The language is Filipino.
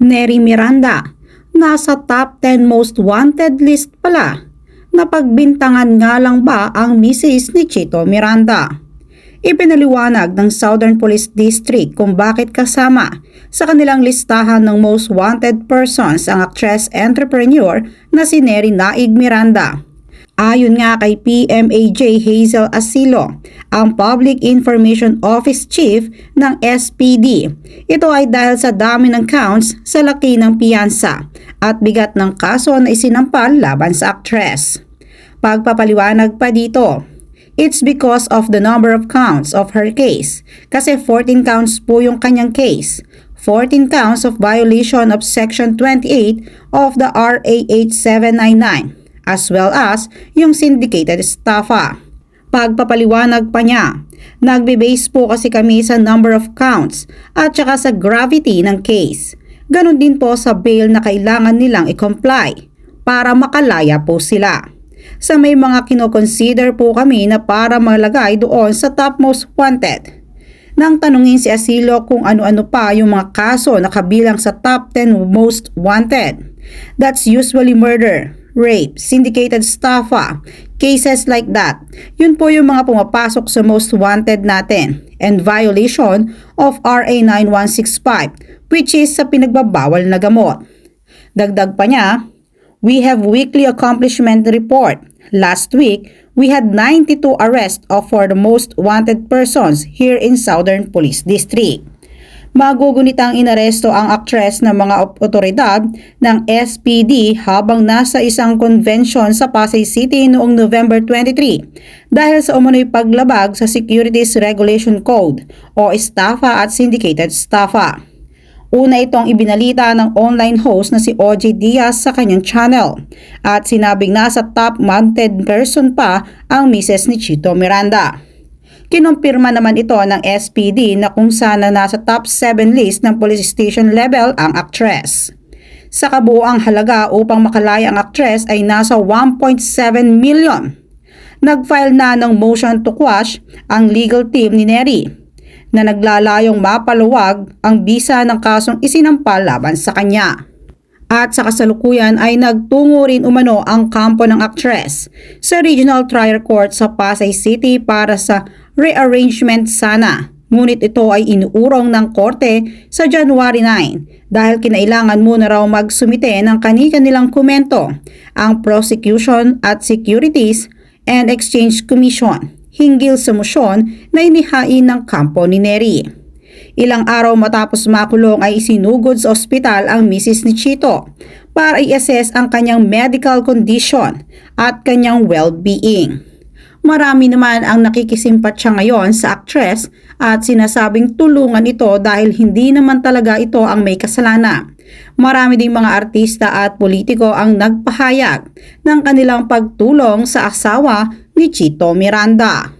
Neri Miranda, nasa top 10 most wanted list pala. Napagbintangan nga lang ba ang misis ni Chito Miranda? Ipinaliwanag ng Southern Police District kung bakit kasama sa kanilang listahan ng most wanted persons ang actress entrepreneur na si Neri Naig Miranda. Ayon nga kay PMAJ Hazel Asilo, ang Public Information Office Chief ng SPD. Ito ay dahil sa dami ng counts sa laki ng piyansa at bigat ng kaso na isinampal laban sa actress. Pagpapaliwanag pa dito, It's because of the number of counts of her case. Kasi 14 counts po yung kanyang case. 14 counts of violation of Section 28 of the RA 8799 as well as yung syndicated staffa. Pagpapaliwanag pa niya, nagbe-base po kasi kami sa number of counts at saka sa gravity ng case. Ganon din po sa bail na kailangan nilang i-comply para makalaya po sila. Sa may mga kinoconsider po kami na para malagay doon sa top most wanted. Nang tanungin si Asilo kung ano-ano pa yung mga kaso na kabilang sa top 10 most wanted. That's usually murder, rape, syndicated staffa, cases like that. Yun po yung mga pumapasok sa most wanted natin and violation of RA 9165 which is sa pinagbabawal na gamot. Dagdag pa niya, we have weekly accomplishment report. Last week, we had 92 arrests of for the most wanted persons here in Southern Police District. Magugunitang inaresto ang aktres ng mga otoridad ng SPD habang nasa isang convention sa Pasay City noong November 23 dahil sa umano'y paglabag sa Securities Regulation Code o Staffa at Syndicated Staffa. Una itong ibinalita ng online host na si OJ Diaz sa kanyang channel at sinabing nasa top wanted person pa ang misis ni Chito Miranda. Kinumpirma naman ito ng SPD na kung sana nasa top 7 list ng police station level ang actress. Sa kabuoang halaga upang makalaya ang actress ay nasa 1.7 million. Nag-file na ng motion to quash ang legal team ni Neri na naglalayong mapaluwag ang bisa ng kasong isinampal laban sa kanya. At sa kasalukuyan ay nagtungo rin umano ang kampo ng actress sa Regional Trial Court sa Pasay City para sa rearrangement sana. Ngunit ito ay inuurong ng korte sa January 9 dahil kinailangan muna raw magsumite ng kani-kanilang komento ang Prosecution at Securities and Exchange Commission hinggil sa motion na inihain ng kampo ni Neri. Ilang araw matapos makulong ay isinugod sa ospital ang misis ni Chito para i-assess ang kanyang medical condition at kanyang well-being. Marami naman ang nakikisimpatya ngayon sa actress at sinasabing tulungan ito dahil hindi naman talaga ito ang may kasalanan. Marami ding mga artista at politiko ang nagpahayag ng kanilang pagtulong sa asawa ni Chito Miranda.